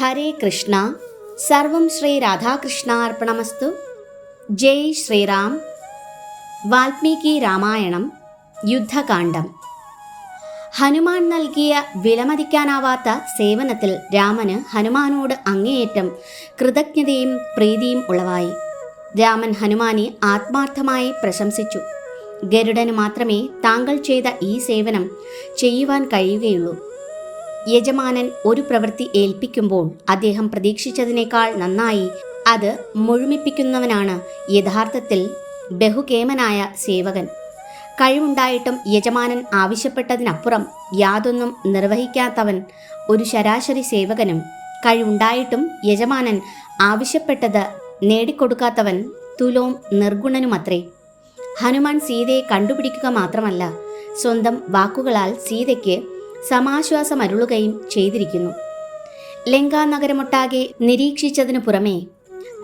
ഹരേ കൃഷ്ണ. സർവം ശ്രീ രാധാകൃഷ്ണാർപ്പണമസ്തു. ജയ് ശ്രീറാം. വാൽമീകി രാമായണം. യുദ്ധകാന്ഡം. ഹനുമാൻ നൽകിയ വിലമതിക്കാനാവാത്ത സേവനത്തിൽ രാമന് ഹനുമാനോട് അങ്ങേയറ്റം കൃതജ്ഞതയും പ്രീതിയും ഉളവായി. രാമൻ ഹനുമാനെ ആത്മാർത്ഥമായി പ്രശംസിച്ചു. ഗരുഡന് മാത്രമേ താങ്കൾ ചെയ്ത ഈ സേവനം ചെയ്യുവാൻ കഴിയുകയുള്ളൂ. യജമാനൻ ഒരു പ്രവൃത്തി ഏൽപ്പിക്കുമ്പോൾ അദ്ദേഹം പ്രതീക്ഷിച്ചതിനേക്കാൾ നന്നായി അത് മുഴുമിപ്പിക്കുന്നവനാണ് യഥാർത്ഥത്തിൽ ബഹുകേമനായ സേവകൻ. കഴിവുണ്ടായിട്ടും യജമാനൻ ആവശ്യപ്പെട്ടതിനപ്പുറം യാതൊന്നും നിർവഹിക്കാത്തവൻ ഒരു ശരാശരി സേവകനും. കഴിവുണ്ടായിട്ടും യജമാനൻ ആവശ്യപ്പെട്ടത് നേടിക്കൊടുക്കാത്തവൻ തുലോം നിർഗുണനുമത്രേ. ഹനുമാൻ സീതയെ കണ്ടുപിടിക്കുക മാത്രമല്ല സ്വന്തം വാക്കുകളാൽ സീതയ്ക്ക് സമാശ്വാസമരുളുകയും ചെയ്തിരിക്കുന്നു. ലങ്കാ നഗരമൊട്ടാകെ നിരീക്ഷിച്ചതിനു പുറമേ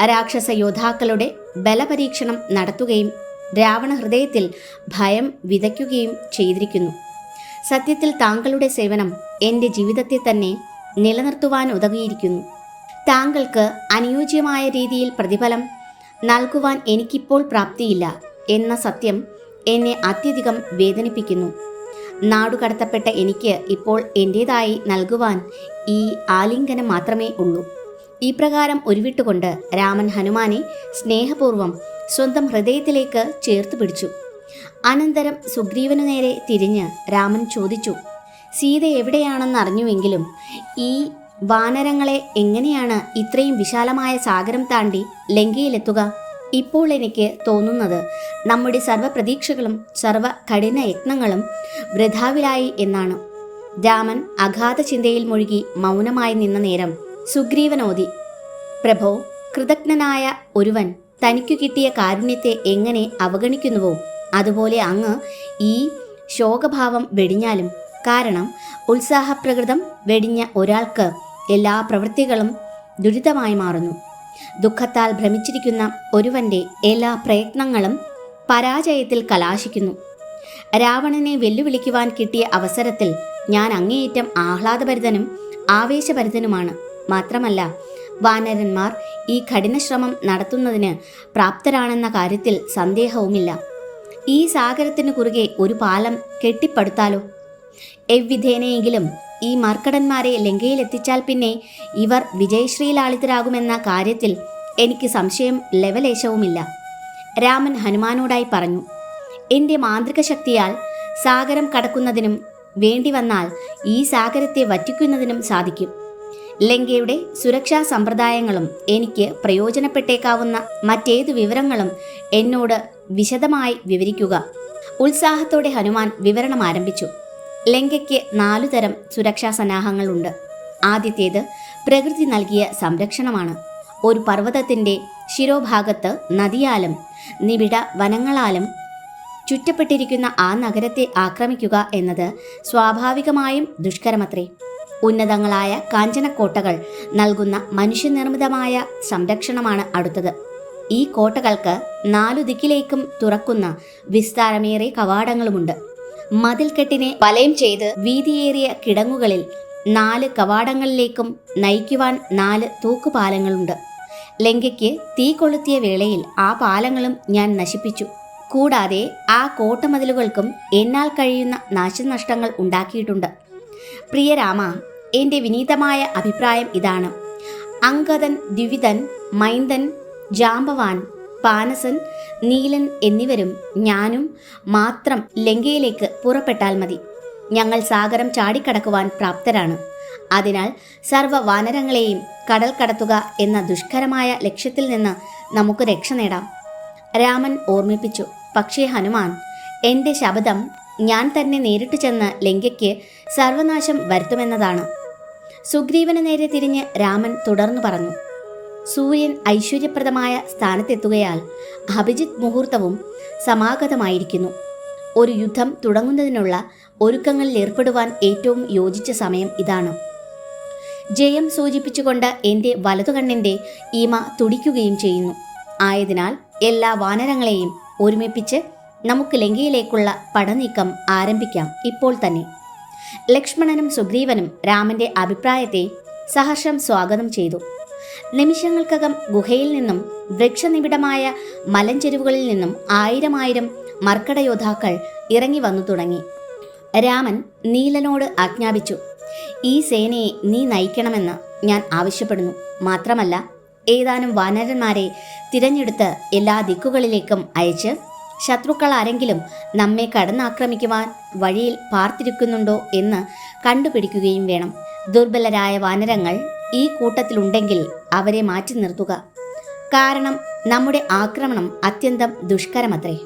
രാക്ഷസ യോദ്ധാക്കളുടെ ബലപരീക്ഷണം നടത്തുകയും രാവണ ഹൃദയത്തിൽ ഭയം വിതയ്ക്കുകയും ചെയ്തിരിക്കുന്നു. സത്യത്തിൽ താങ്കളുടെ സേവനം എന്റെ ജീവിതത്തെ തന്നെ നിലനിർത്തുവാൻ ഉതകിയിരിക്കുന്നു. താങ്കൾക്ക് അനുയോജ്യമായ രീതിയിൽ പ്രതിഫലം നൽകുവാൻ എനിക്കിപ്പോൾ പ്രാപ്തിയില്ല എന്ന സത്യം എന്നെ അത്യധികം വേദനിപ്പിക്കുന്നു. നാടുകടത്തപ്പെട്ട എനിക്ക് ഇപ്പോൾ എന്റേതായി നൽകുവാൻ ഈ ആലിംഗനം മാത്രമേ ഉള്ളൂ. ഈ പ്രകാരം ഉരുവിട്ടുകൊണ്ട് രാമൻ ഹനുമാനെ സ്നേഹപൂർവം സ്വന്തം ഹൃദയത്തിലേക്ക് ചേർത്ത് പിടിച്ചു. അനന്തരം സുഗ്രീവനു നേരെ തിരിഞ്ഞ് രാമൻ ചോദിച്ചു സീത എവിടെയാണെന്ന് അറിഞ്ഞുവെങ്കിലും ഈ വാനരങ്ങളെ എങ്ങനെയാണ് ഇത്രയും വിശാലമായ സാഗരം താണ്ടി ലങ്കയിലെത്തുക? ഇപ്പോൾ എനിക്ക് തോന്നുന്നത് നമ്മുടെ സർവപ്രതീക്ഷകളും സർവ കഠിന യത്നങ്ങളും വൃഥാവിലായി എന്നാണ്. രാമൻ അഗാധ ചിന്തയിൽ മുഴുകി മൗനമായി നിന്ന നേരം സുഗ്രീവനോദി പ്രഭോ കൃതജ്ഞനായ ഒരുവൻ തനിക്കു കിട്ടിയ കാരുണ്യത്തെ എങ്ങനെ അവഗണിക്കുന്നുവോ? അതുപോലെ അങ്ങ് ഈ ശോകഭാവം വെടിഞ്ഞാലും. കാരണം ഉത്സാഹപ്രകൃതം വെടിഞ്ഞ ഒരാൾക്ക് എല്ലാ പ്രവൃത്തികളും ദുരിതമായി മാറുന്നു. ദുഃഖത്താൽ ഭ്രമിച്ചിരിക്കുന്ന ഒരുവന്റെ എല്ലാ പ്രയത്നങ്ങളും പരാജയത്തിൽ കലാശിക്കുന്നു. രാവണനെ വെല്ലുവിളിക്കുവാൻ കിട്ടിയ അവസരത്തിൽ ഞാൻ അങ്ങേയറ്റം ആഹ്ലാദഭരിതനും ആവേശഭരിതനുമാണ്. മാത്രമല്ല വാനരന്മാർ ഈ കഠിനശ്രമം നടത്തുന്നതിന് പ്രാപ്തരാണെന്ന കാര്യത്തിൽ സന്ദേഹവുമില്ല. ഈ സാഗരത്തിന് കുറുകെ ഒരു പാലം കെട്ടിപ്പടുത്താലോ? എவ்விധേനയെങ്കിലും ഈ മർക്കടന്മാരെ ലങ്കയിലെത്തിച്ചാൽ പിന്നെ ഇവർ വിജയശ്രീലാളിതരാകുമെന്ന കാര്യത്തിൽ എനിക്ക് സംശയം ലവലേശവുമില്ല. രാമൻ ഹനുമാനോടായി പറഞ്ഞു എന്റെ മാന്ത്രിക ശക്തിയാൽ സാഗരം കടക്കുന്നതിനും വേണ്ടി വന്നാൽ ഈ സാഗരത്തെ വറ്റിക്കുന്നതിനും സാധിക്കും. ലങ്കയുടെ സുരക്ഷാ സമ്പ്രദായങ്ങളും എനിക്ക് പ്രയോജനപ്പെട്ടേക്കാവുന്ന മറ്റേതു വിവരങ്ങളും എന്നോട് വിശദമായി വിവരിക്കുക. ഉത്സാഹത്തോടെ ഹനുമാൻ വിവരണം ആരംഭിച്ചു. ലങ്കയ്ക്ക് നാലുതരം സുരക്ഷാ സന്നാഹങ്ങളുണ്ട്. ആദ്യത്തേത് പ്രകൃതി നൽകിയ സംരക്ഷണമാണ്. ഒരു പർവതത്തിന്റെ ശിരോഭാഗത്ത് നദിയാലും നിബിഡ വനങ്ങളാലും ചുറ്റപ്പെട്ടിരിക്കുന്ന ആ നഗരത്തെ ആക്രമിക്കുക എന്നത് സ്വാഭാവികമായും ദുഷ്കരമത്രേ. ഉന്നതങ്ങളായ കാഞ്ചനക്കോട്ടകൾ നൽകുന്ന മനുഷ്യനിർമ്മിതമായ സംരക്ഷണമാണ് അടുത്തത്. ഈ കോട്ടകൾക്ക് നാലു ദിക്കിലേക്കും തുറക്കുന്ന വിസ്താരമേറെ കവാടങ്ങളുമുണ്ട്. മതിൽക്കെട്ടിനെ വലയം ചെയ്ത് വീതിയേറിയ കിടങ്ങുകളിൽ നാല് കവാടങ്ങളിലേക്കും നയിക്കുവാൻ നാല് തൂക്കുപാലങ്ങളുണ്ട്. ലങ്കയ്ക്ക് തീ കൊളുത്തിയ വേളയിൽ ആ പാലങ്ങളും ഞാൻ നശിപ്പിച്ചു. കൂടാതെ ആ കോട്ടമതിലുകൾക്കും എന്നാൽ കഴിയുന്ന നാശനഷ്ടങ്ങൾ ഉണ്ടാക്കിയിട്ടുണ്ട്. പ്രിയ രാമ എന്റെ വിനീതമായ അഭിപ്രായം ഇതാണ്. അങ്കദൻ ദ്വിവിധൻ മൈന്ദൻ ജാമ്പവാൻ പാനസൻ നീലൻ എന്നിവരും ഞാനും മാത്രം ലങ്കയിലേക്ക് പുറപ്പെട്ടാൽ മതി. ഞങ്ങൾ സാഗരം ചാടിക്കടക്കുവാൻ പ്രാപ്തരാണ്. അതിനാൽ സർവ വാനരങ്ങളെയും കടൽ കടത്തുക എന്ന ദുഷ്കരമായ ലക്ഷ്യത്തിൽ നിന്ന് നമുക്ക് രക്ഷ നേടാം. രാമൻ ഓർമ്മിപ്പിച്ചു പക്ഷേ ഹനുമാൻ എന്റെ ശബ്ദം ഞാൻ തന്നെ നേരിട്ട് ചെന്ന് ലങ്കയ്ക്ക് സർവനാശം വരുത്തുമെന്നതാണ്. സുഗ്രീവന് നേരെ തിരിഞ്ഞ് രാമൻ തുടർന്നു പറഞ്ഞു സൂര്യൻ ഐശ്വര്യപ്രദമായ സ്ഥാനത്തെത്തുകയാൽ അഭിജിത് മുഹൂർത്തവും സമാഗതമായിരിക്കുന്നു. ഒരു യുദ്ധം തുടങ്ങുന്നതിനുള്ള ഒരുക്കങ്ങളിൽ ഏർപ്പെടുവാൻ ഏറ്റവും യോജിച്ച സമയം ഇതാണ്. ജയം സൂചിപ്പിച്ചുകൊണ്ട് എന്റെ വലതുകണ്ണിന്റെ ഈമ തുടിക്കുകയും ചെയ്യുന്നു. ആയതിനാൽ എല്ലാ വാനരങ്ങളെയും ഒരുമിപ്പിച്ച് നമുക്ക് ലങ്കയിലേക്കുള്ള പടനീക്കം ആരംഭിക്കാം ഇപ്പോൾ തന്നെ. ലക്ഷ്മണനും സുഗ്രീവനും രാമന്റെ അഭിപ്രായത്തെ സഹർഷം സ്വാഗതം ചെയ്തു. നിമിഷങ്ങൾക്കകം ഗുഹയിൽ നിന്നും വൃക്ഷനിബിഡമായ മലഞ്ചെരുവുകളിൽ നിന്നും ആയിരം ആയിരം മർക്കട യോദ്ധാക്കൾ ഇറങ്ങി വന്നു തുടങ്ങി. രാമൻ നീലനോട് ആജ്ഞാപിച്ചു ഈ സേനയെ നീ നയിക്കണമെന്ന് ഞാൻ ആവശ്യപ്പെടുന്നു. മാത്രമല്ല ഏതാനും വാനരന്മാരെ തിരഞ്ഞെടുത്ത് എല്ലാ ദിക്കുകളിലേക്കും അയച്ച് ശത്രുക്കൾ ആരെങ്കിലും നമ്മെ കടന്നാക്രമിക്കുവാൻ വഴിയിൽ പാർത്തിരിക്കുന്നുണ്ടോ എന്ന് കണ്ടുപിടിക്കുകയും വേണം. ദുർബലരായ വാനരങ്ങൾ ഈ കൂട്ടത്തിലുണ്ടെങ്കിൽ അവരെ മാറ്റി നിർത്തുക. കാരണം നമ്മുടെ ആക്രമണം അത്യന്തം ദുഷ്കരമത്രേ.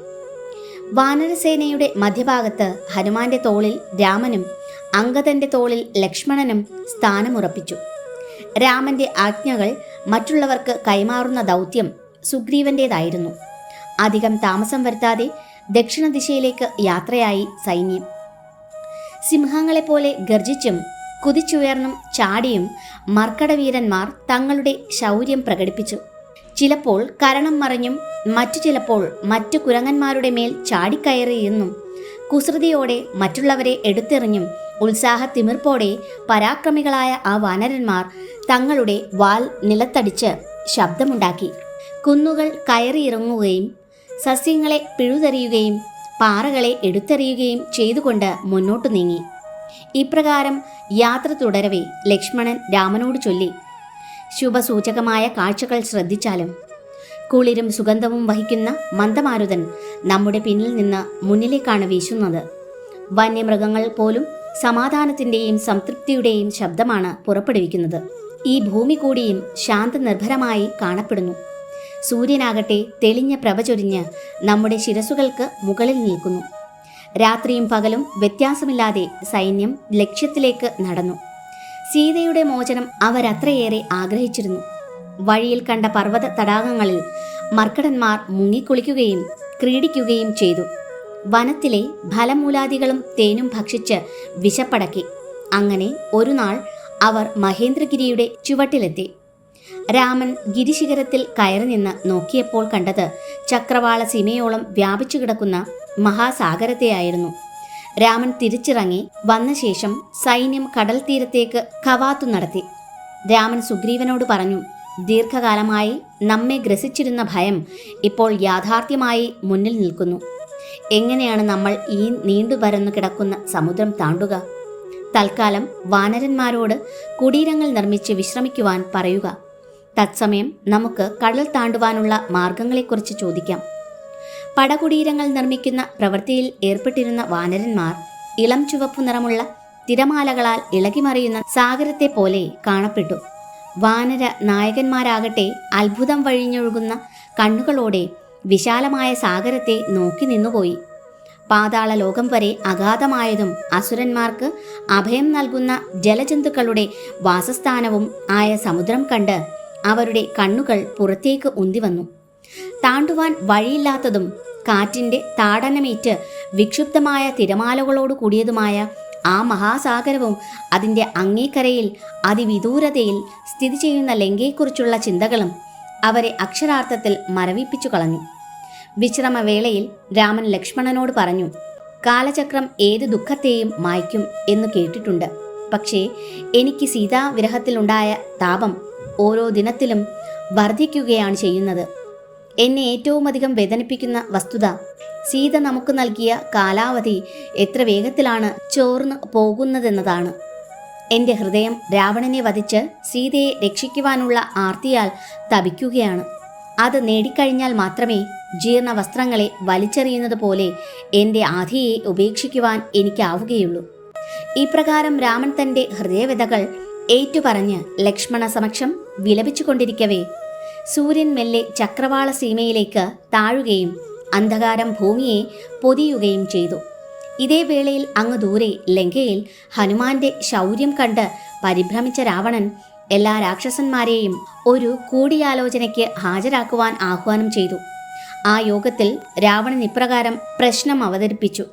വാനരസേനയുടെ മധ്യഭാഗത്ത് ഹനുമാന്റെ തോളിൽ രാമനും അങ്കദന്റെ തോളിൽ ലക്ഷ്മണനും സ്ഥാനമുറപ്പിച്ചു. രാമന്റെ ആജ്ഞകൾ മറ്റുള്ളവർക്ക് കൈമാറുന്ന ദൗത്യം സുഗ്രീവന്റേതായിരുന്നു. അധികം താമസം വരുത്താതെ ദക്ഷിണ ദിശയിലേക്ക് യാത്രയായി സൈന്യം. സിംഹങ്ങളെപ്പോലെ ഗർജിച്ചും കുതിച്ചുയർന്നും ചാടിയും മർക്കടവീരന്മാർ തങ്ങളുടെ ശൗര്യം പ്രകടിപ്പിച്ചു. ചിലപ്പോൾ കരണം മറിഞ്ഞും മറ്റു ചിലപ്പോൾ മറ്റു കുരങ്ങന്മാരുടെ മേൽ ചാടിക്കയറിയെന്നും കുസൃതിയോടെ മറ്റുള്ളവരെ എടുത്തെറിഞ്ഞും ഉത്സാഹ തിമിർപ്പോടെ പരാക്രമികളായ ആ വാനരന്മാർ തങ്ങളുടെ വാൽ നിലത്തടിച്ച് ശബ്ദമുണ്ടാക്കി. കുന്നുകൾ കയറിയിറങ്ങുകയും സസ്യങ്ങളെ പിഴുതെറിയുകയും പാറകളെ എടുത്തെറിയുകയും ചെയ്തുകൊണ്ട് മുന്നോട്ടു നീങ്ങി. ഇപ്രകാരം യാത്ര തുടരവേ ലക്ഷ്മണൻ രാമനോട് ചൊല്ലി. ശുഭസൂചകമായ കാഴ്ചകൾ ശ്രദ്ധിച്ചാലും. കുളിരും സുഗന്ധവും വഹിക്കുന്ന മന്ദമാരുതൻ നമ്മുടെ പിന്നിൽ നിന്ന് മുന്നിലേക്കാണ് വീശുന്നത്. വന്യമൃഗങ്ങൾ പോലും സമാധാനത്തിന്റെയും സംതൃപ്തിയുടെയും ശബ്ദമാണ് പുറപ്പെടുവിക്കുന്നത്. ഈ ഭൂമി കൂടിയും ശാന്തനിർഭരമായി കാണപ്പെടുന്നു. സൂര്യനാകട്ടെ തെളിഞ്ഞ പ്രഭ നമ്മുടെ ശിരസുകൾക്ക് മുകളിൽ നിൽക്കുന്നു. രാത്രിയും പകലും വ്യത്യാസമില്ലാതെ സൈന്യം ലക്ഷ്യത്തിലേക്ക് നടന്നു. സീതയുടെ മോചനം അവരത്രയേറെ ആഗ്രഹിച്ചിരുന്നു. വഴിയിൽ കണ്ട പർവത തടാകങ്ങളിൽ മർക്കടന്മാർ മുങ്ങിക്കുളിക്കുകയും ക്രീഡിക്കുകയും ചെയ്തു. വനത്തിലെ ഫലമൂലാദികളും തേനും ഭക്ഷിച്ച് വിശപ്പടക്കി. അങ്ങനെ ഒരു നാൾ അവർ മഹേന്ദ്രഗിരിയുടെ ചുവട്ടിലെത്തി. രാമൻ ഗിരിശിഖരത്തിൽ കയറി നിന്ന് നോക്കിയപ്പോൾ കണ്ടത് ചക്രവാള സീമയോളം വ്യാപിച്ചു കിടക്കുന്ന മഹാസാഗരത്തെയായിരുന്നു. രാമൻ തിരിച്ചിറങ്ങി വന്ന ശേഷം സൈന്യം കടൽ തീരത്തേക്ക് കവാത്തു നടത്തി. രാമൻ സുഗ്രീവനോട് പറഞ്ഞു ദീർഘകാലമായി നമ്മെ ഗ്രസിച്ചിരുന്ന ഭയം ഇപ്പോൾ യാഥാർത്ഥ്യമായി മുന്നിൽ നിൽക്കുന്നു. എങ്ങനെയാണ് നമ്മൾ ഈ നീണ്ടു നീണ്ടുപരന്നു കിടക്കുന്ന സമുദ്രം താണ്ടുക? തൽക്കാലം വാനരന്മാരോട് കുടീരങ്ങൾ നിർമ്മിച്ച് വിശ്രമിക്കുവാൻ പറയുക. തത്സമയം നമുക്ക് കടൽ താണ്ടുവാനുള്ള മാർഗങ്ങളെക്കുറിച്ച് ചോദിക്കാം. പടകുടീരങ്ങൾ നിർമ്മിക്കുന്ന പ്രവൃത്തിയിൽ ഏർപ്പെട്ടിരുന്ന വാനരന്മാർ ഇളം ചുവപ്പു നിറമുള്ള തിരമാലകളാൽ ഇളകിമറിയുന്ന സാഗരത്തെ പോലെ കാണപ്പെട്ടു. വാനര നായകന്മാരാകട്ടെ അത്ഭുതം വഴിഞ്ഞൊഴുകുന്ന കണ്ണുകളോടെ വിശാലമായ സാഗരത്തെ നോക്കി നിന്നുപോയി. പാതാള ലോകം വരെ അഗാധമായതും അസുരന്മാർക്ക് അഭയം നൽകുന്ന ജലജന്തുക്കളുടെ വാസസ്ഥാനവും ആയ സമുദ്രം കണ്ട് അവരുടെ കണ്ണുകൾ പുറത്തേക്ക് ഉന്തിവന്നു. താണ്ടുവാൻ വഴിയില്ലാത്തതും കാറ്റിന്റെ താടനമേറ്റ് വിക്ഷുപ്തമായ തിരമാലകളോട് കൂടിയതുമായ ആ മഹാസാഗരവും അതിന്റെ അങ്ങേക്കരയിൽ അതിവിദൂരതയിൽ സ്ഥിതി ചെയ്യുന്ന ലങ്കയെക്കുറിച്ചുള്ള ചിന്തകളും അവരെ അക്ഷരാർത്ഥത്തിൽ മരവിപ്പിച്ചു കളഞ്ഞു. വിശ്രമവേളയിൽ രാമൻ ലക്ഷ്മണനോട് പറഞ്ഞു കാലചക്രം ഏത് ദുഃഖത്തെയും മായ്ക്കും എന്ന് കേട്ടിട്ടുണ്ട്. പക്ഷേ എനിക്ക് സീതാവിരഹത്തിലുണ്ടായ താപം ഓരോ ദിനത്തിലും വർദ്ധിക്കുകയാണ് ചെയ്യുന്നത്. എന്നെ ഏറ്റവും അധികം വേദനിപ്പിക്കുന്ന വസ്തുത. സീത നമുക്ക് നൽകിയ കാലാവധി എത്ര വേഗത്തിലാണ് ചോർന്നു പോകുന്നതെന്നതാണ്. എന്റെ ഹൃദയം രാവണനെ വധിച്ച് സീതയെ രക്ഷിക്കുവാനുള്ള ആർത്തിയാൽ തപിക്കുകയാണ്. അത് നേടിക്കഴിഞ്ഞാൽ മാത്രമേ ജീർണ വസ്ത്രങ്ങളെ വലിച്ചെറിയുന്നത് പോലെ എന്റെ ആധിയെ ഉപേക്ഷിക്കുവാൻ എനിക്കാവുകയുള്ളൂ. ഇപ്രകാരം രാമൻ തന്റെ ഹൃദയവ്യതകൾ ഏറ്റുപറഞ്ഞ് ലക്ഷ്മണ സമക്ഷം വിലപിച്ചുകൊണ്ടിരിക്കവേ സൂര്യൻ മെല്ലെ ചക്രവാള സീമയിലേക്ക് താഴുകയും അന്ധകാരം ഭൂമിയെ പൊതിയുകയും ചെയ്തു. ഇതേ വേളയിൽ അങ്ങ് ദൂരെ ലങ്കയിൽ ഹനുമാന്റെ ശൗര്യം കണ്ട് പരിഭ്രമിച്ച രാവണൻ എല്ലാ രാക്ഷസന്മാരെയും ഒരു കൂടിയാലോചനയ്ക്ക് ഹാജരാക്കുവാൻ ആഹ്വാനം ചെയ്തു. ആ യോഗത്തിൽ രാവണൻ ഇപ്രകാരം പ്രശ്നം അവതരിപ്പിച്ചു.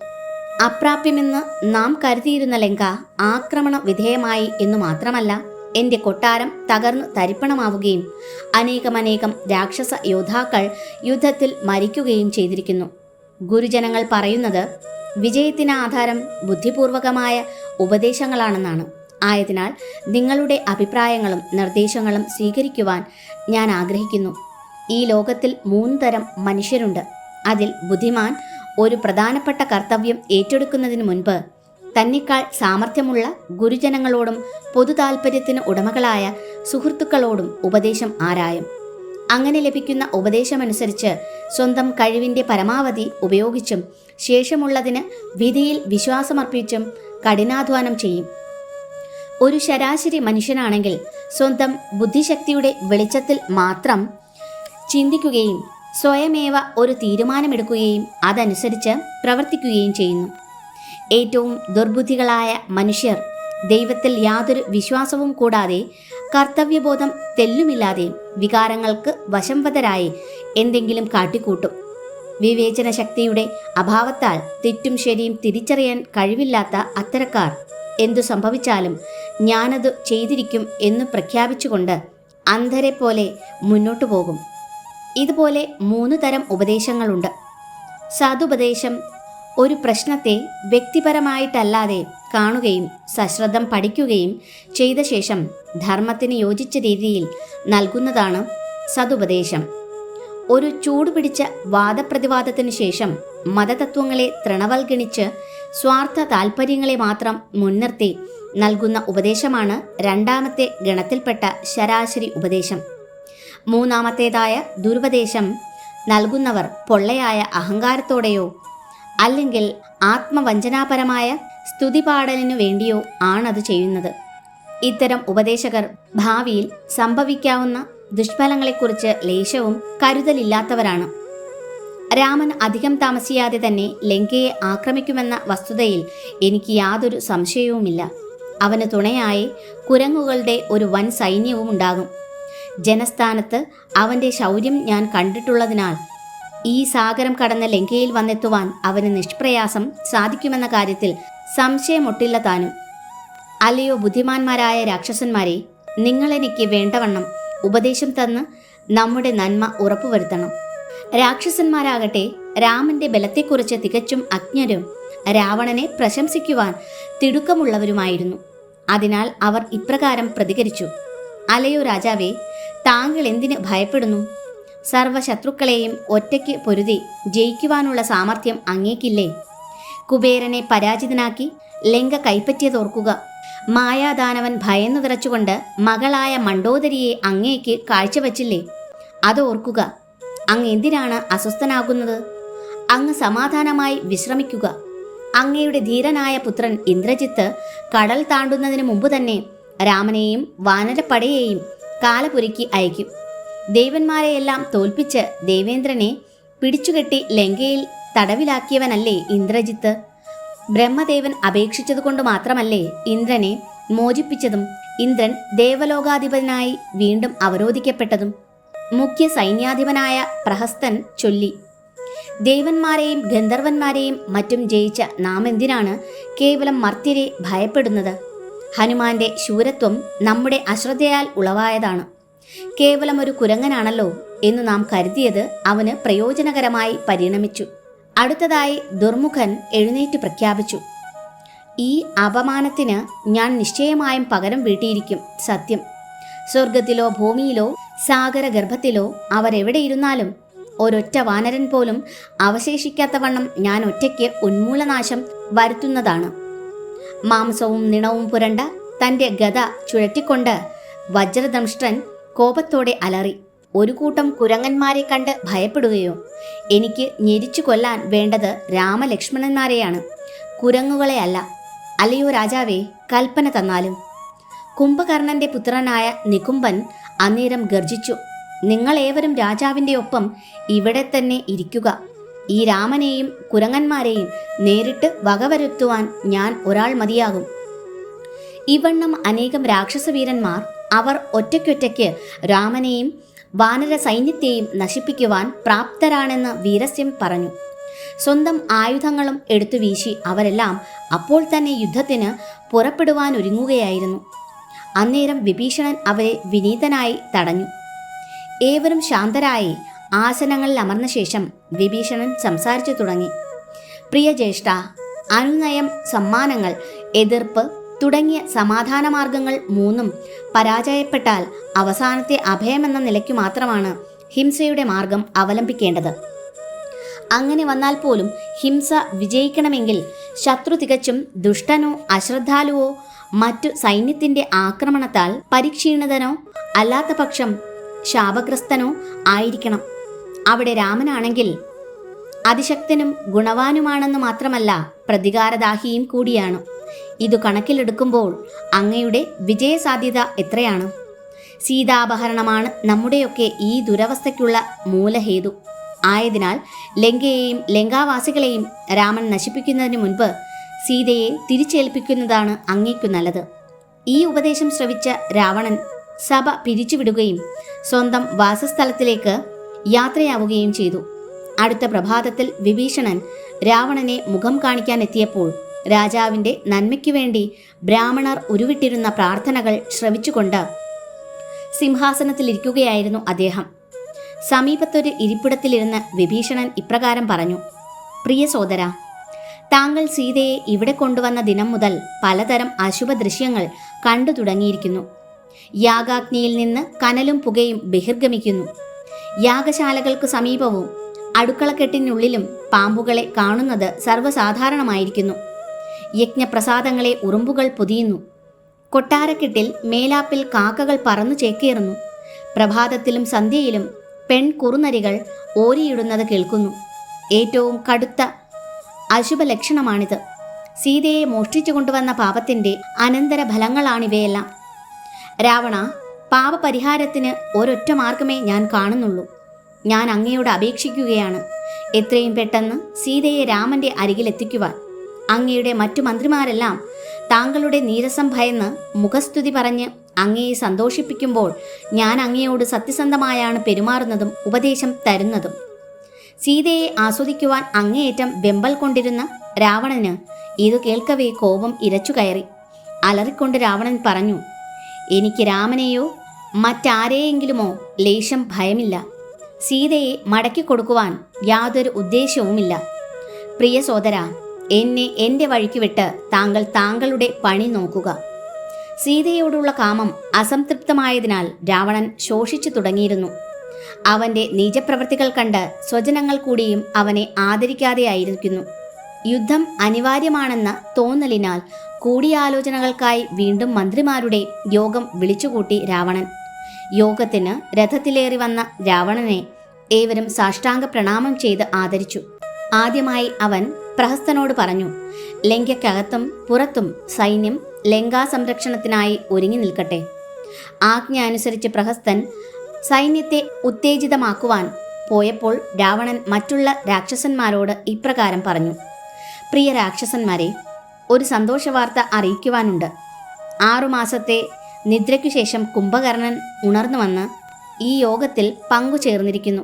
അപ്രാപ്യമെന്ന് നാം കരുതിയിരുന്ന ലങ്ക ആക്രമണ വിധേയമായി എന്നു മാത്രമല്ല എന്റെ കൊട്ടാരം തകർന്നു തരിപ്പണമാവുകയും അനേകമനേകം രാക്ഷസ യോദ്ധാക്കൾ യുദ്ധത്തിൽ മരിക്കുകയും ചെയ്തിരിക്കുന്നു. ഗുരുജനങ്ങൾ പറയുന്നത് വിജയത്തിന് ആധാരം ബുദ്ധിപൂർവകമായ ഉപദേശങ്ങളാണെന്നാണ്. ആയതിനാൽ നിങ്ങളുടെ അഭിപ്രായങ്ങളും നിർദ്ദേശങ്ങളും സ്വീകരിക്കുവാൻ ഞാൻ ആഗ്രഹിക്കുന്നു. ഈ ലോകത്തിൽ മൂന്ന് തരം മനുഷ്യരുണ്ട്. അതിൽ ബുദ്ധിമാൻ ഒരു പ്രധാനപ്പെട്ട കർത്തവ്യം ഏറ്റെടുക്കുന്നതിന് മുൻപ് തന്നെക്കാൾ സാമർഥ്യമുള്ള ഗുരുജനങ്ങളോടും പൊതു താൽപ്പര്യത്തിന് ഉടമകളായ സുഹൃത്തുക്കളോടും ഉപദേശം ആരായും. അങ്ങനെ ലഭിക്കുന്ന ഉപദേശമനുസരിച്ച് സ്വന്തം കഴിവിന്റെ പരമാവധി ഉപയോഗിച്ചും ശേഷമുള്ളതിന് വിധിയിൽ വിശ്വാസമർപ്പിച്ചും കഠിനാധ്വാനം ചെയ്യും. ഒരു ശരാശരി മനുഷ്യനാണെങ്കിൽ സ്വന്തം ബുദ്ധിശക്തിയുടെ വെളിച്ചത്തിൽ മാത്രം ചിന്തിക്കുകയും സ്വയമേവ ഒരു തീരുമാനമെടുക്കുകയും അതനുസരിച്ച് പ്രവർത്തിക്കുകയും ചെയ്യുന്നു. ഏറ്റവും ദുർബുദ്ധികളായ മനുഷ്യർ. ദൈവത്തിൽ യാതൊരു വിശ്വാസവും കൂടാതെ കർത്തവ്യബോധം തെല്ലുമില്ലാതെ വികാരങ്ങൾക്ക് വശംവതരായി എന്തെങ്കിലും കാട്ടിക്കൂട്ടും. വിവേചന ശക്തിയുടെ അഭാവത്താൽ തെറ്റും ശരിയും തിരിച്ചറിയാൻ കഴിവില്ലാത്ത അത്തരക്കാർ എന്തു സംഭവിച്ചാലും ഞാനത് ചെയ്തിരിക്കും എന്ന് പ്രഖ്യാപിച്ചുകൊണ്ട് അന്ധരെ പോലെ മുന്നോട്ടു പോകും. ഇതുപോലെ മൂന്ന് തരം ഉപദേശങ്ങളുണ്ട്. സതുപദേശം ഒരു പ്രശ്നത്തെ വ്യക്തിപരമായിട്ടല്ലാതെ കാണുകയും സശ്രദ്ധം പഠിക്കുകയും ചെയ്ത ശേഷം ധർമ്മത്തിന് യോജിച്ച രീതിയിൽ നൽകുന്നതാണ് സതുപദേശം. ഒരു ചൂടുപിടിച്ച വാദപ്രതിവാദത്തിനു ശേഷം മതതത്വങ്ങളെ തൃണവൽഗണിച്ച് സ്വാർത്ഥ താൽപ്പര്യങ്ങളെ മാത്രം മുൻനിർത്തി നൽകുന്ന ഉപദേശമാണ് രണ്ടാമത്തെ ഗണത്തിൽപ്പെട്ട ശരാശരി ഉപദേശം. മൂന്നാമത്തേതായ ദുരുപദേശം നൽകുന്നവർ പൊള്ളയായ അഹങ്കാരത്തോടെയോ അല്ലെങ്കിൽ ആത്മവഞ്ചനാപരമായ സ്തുതിപാടലിനു വേണ്ടിയോ ആണത് ചെയ്യുന്നത്. ഇത്തരം ഉപദേശകർ ഭാവിയിൽ സംഭവിക്കാവുന്ന ദുഷ്ഫലങ്ങളെക്കുറിച്ച് ലേശവും കരുതലില്ലാത്തവരാണ്. രാമൻ അധികം താമസിയാതെ തന്നെ ലങ്കയെ ആക്രമിക്കുമെന്ന വസ്തുതയിൽ എനിക്ക് യാതൊരു സംശയവുമില്ല. അവന് തുണയായി കുരങ്ങുകളുടെ ഒരു വൻ സൈന്യവും ഉണ്ടാകും ജനസ്ഥാനത്ത് അവന്റെ ശൗര്യം ഞാൻ കണ്ടിട്ടുള്ളതിനാൽ ഈ സാഗരം കടന്ന് ലങ്കയിൽ വന്നെത്തുവാൻ അവന് നിഷ്പ്രയാസം സാധിക്കുമെന്ന കാര്യത്തിൽ സംശയമൊട്ടില്ല താനും. അല്ലയോ ബുദ്ധിമാന്മാരായ രാക്ഷസന്മാരെ നിങ്ങളെനിക്ക് വേണ്ടവണ്ണം ഉപദേശം തന്ന് നമ്മുടെ നന്മ ഉറപ്പുവരുത്തണം. രാക്ഷസന്മാരാകട്ടെ രാമന്റെ ബലത്തെക്കുറിച്ച് തികച്ചും അജ്ഞരും രാവണനെ പ്രശംസിക്കുവാൻ തിടുക്കമുള്ളവരുമായിരുന്നു. അതിനാൽ അവർ ഇപ്രകാരം പ്രതികരിച്ചു. അലയോ രാജാവേ താങ്കൾ എന്തിന് ഭയപ്പെടുന്നു? സർവശത്രുക്കളെയും ഒറ്റയ്ക്ക് പൊരുതി ജയിക്കുവാനുള്ള സാമർഥ്യം അങ്ങേക്കില്ലേ? കുബേരനെ പരാജിതനാക്കി ലങ്ക കൈപ്പറ്റിയതോർക്കുക. മായാദാനവൻ ഭയന്നു വിറച്ചുകൊണ്ട് മകളായ മണ്ടോദരിയെ അങ്ങേക്ക് കാഴ്ചവച്ചില്ലേ? അത് ഓർക്കുക. അങ്ങ് എന്തിനാണ് അസ്വസ്ഥനാകുന്നത്? അങ്ങ് സമാധാനമായി വിശ്രമിക്കുക. അങ്ങയുടെ ധീരനായ പുത്രൻ ഇന്ദ്രജിത്ത് കടൽ താണ്ടുന്നതിന് മുമ്പ് തന്നെ രാമനെയും വാനരപ്പടയെയും കാലപുരുക്കി അയക്കും. ദേവന്മാരെയെല്ലാം തോൽപ്പിച്ച് ദേവേന്ദ്രനെ പിടിച്ചുകെട്ടി ലങ്കയിൽ തടവിലാക്കിയവനല്ലേ ഇന്ദ്രജിത്ത്? ബ്രഹ്മദേവൻ അപേക്ഷിച്ചതുകൊണ്ട് മാത്രമല്ലേ ഇന്ദ്രനെ മോചിപ്പിച്ചതും? ഇന്ദ്രൻ ദേവലോകാധിപനായി വീണ്ടും അവരോധിക്കപ്പെട്ടതും? മുഖ്യ സൈന്യാധിപനായ പ്രഹസ്തൻ ചൊല്ലി ദേവന്മാരെയും ഗന്ധർവന്മാരെയും മറ്റും ജയിച്ച നാം എന്തിനാണ് കേവലം മർത്യരെ ഭയപ്പെടുന്നത്? ഹനുമാന്റെ ശൂരത്വം നമ്മുടെ അശ്രദ്ധയാൽ ഉളവായതാണ്. കേവലം ഒരു കുരങ്ങനാണല്ലോ എന്ന് നാം കരുതിയത് അവന് പ്രയോജനകരമായി പരിണമിച്ചു. അടുത്തതായി ദുർമുഖൻ എഴുന്നേറ്റ് പ്രഖ്യാപിച്ചു. ഈ അപമാനത്തിന് ഞാൻ നിശ്ചയമായും പകരം വീട്ടിയിരിക്കും സത്യം. സ്വർഗത്തിലോ ഭൂമിയിലോ സാഗരഗർഭത്തിലോ അവരെവിടെയിരുന്നാലും ഒരൊറ്റ വാനരൻ പോലും അവശേഷിക്കാത്തവണ്ണം ഞാൻ ഒറ്റയ്ക്ക് ഉന്മൂലനാശം വരുത്തുന്നതാണ്. മാംസവും നിണവും പുരണ്ട തന്റെ ഗത ചുഴറ്റിക്കൊണ്ട് വജ്രദംഷ്ട്രൻ കോപത്തോടെ അലറി. ഒരു കൂട്ടം കുരങ്ങന്മാരെ കണ്ട് ഭയപ്പെടുകയോ എനിക്ക് ഞെരിച്ചു കൊല്ലാൻ വേണ്ടത് രാമലക്ഷ്മണന്മാരെയാണ്. കുരങ്ങുകളെ അല്ല. അല്ലയോ രാജാവേ കൽപ്പന തന്നാലും. കുംഭകർണന്റെ പുത്രനായ നികുംബൻ അന്നേരം ഗർജിച്ചു നിങ്ങളേവരും രാജാവിന്റെ ഒപ്പം ഇവിടെ തന്നെ ഇരിക്കുക. ഈ രാമനെയും കുരങ്ങന്മാരെയും നേരിട്ട് വകവരുത്തുവാൻ ഞാൻ ഒരാൾ മതിയാകും. ഇവണ്ണം അനേകം രാക്ഷസവീരന്മാർ അവർ ഒറ്റയ്ക്കൊറ്റയ്ക്ക് രാമനെയും വാനര സൈന്യത്തെയും നശിപ്പിക്കുവാൻ പ്രാപ്തരാണെന്ന് വീരസ്യം പറഞ്ഞു. സ്വന്തം ആയുധങ്ങളും എടുത്തു വീശി അവരെല്ലാം അപ്പോൾ തന്നെ യുദ്ധത്തിന് പുറപ്പെടുവാനൊരുങ്ങുകയായിരുന്നു അന്നേരം വിഭീഷണൻ അവരെ വിനീതനായി തടഞ്ഞു. ഏവരും ശാന്തരായി ആസനങ്ങളിൽ അമർന്ന ശേഷം വിഭീഷണൻ സംസാരിച്ചു തുടങ്ങി. പ്രിയ ജ്യേഷ്ഠ അനുനയം സമ്മാനങ്ങൾ എതിർപ്പ് തുടങ്ങിയ സമാധാന മാർഗങ്ങൾ മൂന്നും പരാജയപ്പെട്ടാൽ അവസാനത്തെ അഭയമെന്ന നിലയ്ക്ക് മാത്രമാണ് ഹിംസയുടെ മാർഗം അവലംബിക്കേണ്ടത്. അങ്ങനെ വന്നാൽ പോലും ഹിംസ വിജയിക്കണമെങ്കിൽ ശത്രു തികച്ചും ദുഷ്ടനോ അശ്രദ്ധാലുവോ മറ്റു സൈന്യത്തിന്റെ ആക്രമണത്താൽ പരിക്ഷീണിതനോ അല്ലാത്ത പക്ഷം ശാപഗ്രസ്തനോ ആയിരിക്കണം. അവിടെ രാമനാണെങ്കിൽ അതിശക്തനും ഗുണവാനുമാണെന്ന് മാത്രമല്ല പ്രതികാരദാഹിയും കൂടിയാണ്. ഇതു കണക്കിലെടുക്കുമ്പോൾ അങ്ങയുടെ വിജയസാധ്യത എത്രയാണ്? സീതാപഹരണമാണ് നമ്മുടെയൊക്കെ ഈ ദുരവസ്ഥയ്ക്കുള്ള മൂലഹേതു. ആയതിനാൽ ലങ്കയെയും ലങ്കാവാസികളെയും രാമൻ നശിപ്പിക്കുന്നതിന് മുൻപ് സീതയെ തിരിച്ചേൽപ്പിക്കുന്നതാണ് അങ്ങേക്കു നല്ലത്. ഈ ഉപദേശം ശ്രവിച്ച രാവണൻ സഭ പിരിച്ചുവിടുകയും സ്വന്തം വാസസ്ഥലത്തിലേക്ക് യാത്രയാവുകയും ചെയ്തു. അടുത്ത പ്രഭാതത്തിൽ വിഭീഷണൻ രാവണനെ മുഖം കാണിക്കാൻ എത്തിയപ്പോൾ രാജാവിന്റെ നന്മയ്ക്കു വേണ്ടി ബ്രാഹ്മണർ ഉരുവിട്ടിരുന്ന പ്രാർത്ഥനകൾ ശ്രവിച്ചുകൊണ്ട് സിംഹാസനത്തിലിരിക്കുകയായിരുന്നു അദ്ദേഹം. സമീപത്തൊരു ഇരിപ്പിടത്തിലിരുന്ന് വിഭീഷണൻ ഇപ്രകാരം പറഞ്ഞു പ്രിയ സോദര താങ്കൾ സീതയെ ഇവിടെ കൊണ്ടുവന്ന ദിനം മുതൽ പലതരം അശുഭ ദൃശ്യങ്ങൾ കണ്ടു തുടങ്ങിയിരിക്കുന്നു. യാഗാഗ്നിയിൽ നിന്ന് കനലും പുകയും ബഹിർഗമിക്കുന്നു. യാഗശാലകൾക്ക് സമീപവും അടുക്കളക്കെട്ടിനുള്ളിലും പാമ്പുകളെ കാണുന്നത് സർവസാധാരണമായിരിക്കുന്നു. യജ്ഞപ്രസാദങ്ങളെ ഉറുമ്പുകൾ പൊതിയുന്നു. കൊട്ടാരക്കെട്ടിൽ മേലാപ്പിൽ കാക്കകൾ പറന്നു ചേക്കേറുന്നു. പ്രഭാതത്തിലും സന്ധ്യയിലും പെൺ കുറുനരികൾ ഓരിയിടുന്നത് കേൾക്കുന്നു. ഏറ്റവും കടുത്ത അശുഭ ലക്ഷണമാണിത് സീതയെ മോഷ്ടിച്ചു കൊണ്ടുവന്ന പാപത്തിന്റെ അനന്തര ഫലങ്ങളാണിവയെല്ലാം രാവണ പാപപരിഹാരത്തിന് ഒരൊറ്റ മാർഗമേ ഞാൻ കാണുന്നുള്ളൂ. ഞാൻ അങ്ങയോട് അപേക്ഷിക്കുകയാണ്. എത്രയും പെട്ടെന്ന് സീതയെ രാമന്റെ അരികിലെത്തിക്കുവാൻ. അങ്ങയുടെ മറ്റു മന്ത്രിമാരെല്ലാം താങ്കളുടെ നീരസം ഭയന്ന് മുഖസ്തുതി പറഞ്ഞ് അങ്ങയെ സന്തോഷിപ്പിക്കുമ്പോൾ ഞാൻ അങ്ങയോട് സത്യസന്ധമായാണ് പെരുമാറുന്നതും ഉപദേശം തരുന്നതും. സീതയെ ആസ്വദിക്കുവാൻ അങ്ങേയറ്റം വെമ്പൽ കൊണ്ടിരുന്ന രാവണന് ഇത് കേൾക്കവേ കോപം ഇരച്ചു കയറി. അലറിക്കൊണ്ട് രാവണൻ പറഞ്ഞു എനിക്ക് രാമനെയോ മറ്റാരെയെങ്കിലുമോ ലേശം ഭയമില്ല. സീതയെ മടക്കി കൊടുക്കുവാൻ യാതൊരു ഉദ്ദേശവുമില്ല പ്രിയ സോദര എന്നെ എന്റെ വഴിക്ക് വിട്ട് താങ്കൾ താങ്കളുടെ പണി നോക്കുക. സീതയോടുള്ള കാമം അസംതൃപ്തമായതിനാൽ രാവണൻ ശോഷിച്ചു തുടങ്ങിയിരുന്നു. അവന്റെ നീചപ്രവൃത്തികൾ കണ്ട് സ്വജനങ്ങൾ കൂടിയും അവനെ ആദരിക്കാതെയായിരിക്കുന്നു യുദ്ധം അനിവാര്യമാണെന്ന തോന്നലിനാൽ കൂടിയാലോചനകൾക്കായി വീണ്ടും മന്ത്രിമാരുടെ യോഗം വിളിച്ചുകൂട്ടി രാവണൻ. യോഗത്തിന് രഥത്തിലേറി വന്ന രാവണനെ ഏവരും സാഷ്ടാംഗ പ്രണാമം ചെയ്ത് ആദരിച്ചു. ആദ്യമായി അവൻ പ്രഹസ്തനോട് പറഞ്ഞു ലങ്കയ്ക്കകത്തും പുറത്തും സൈന്യം ലങ്കാ സംരക്ഷണത്തിനായി ഒരുങ്ങി നിൽക്കട്ടെ. ആജ്ഞ അനുസരിച്ച് പ്രഹസ്തൻ സൈന്യത്തെ ഉത്തേജിതമാക്കുവാൻ പോയപ്പോൾ രാവണൻ മറ്റുള്ള രാക്ഷസന്മാരോട് ഇപ്രകാരം പറഞ്ഞു പ്രിയ രാക്ഷസന്മാരെ ഒരു സന്തോഷവാർത്ത അറിയിക്കുവാനുണ്ട്. ആറുമാസത്തെ നിദ്രയ്ക്കു ശേഷം കുംഭകർണൻ ഉണർന്നു വന്ന് ഈ യോഗത്തിൽ പങ്കുചേർന്നിരിക്കുന്നു.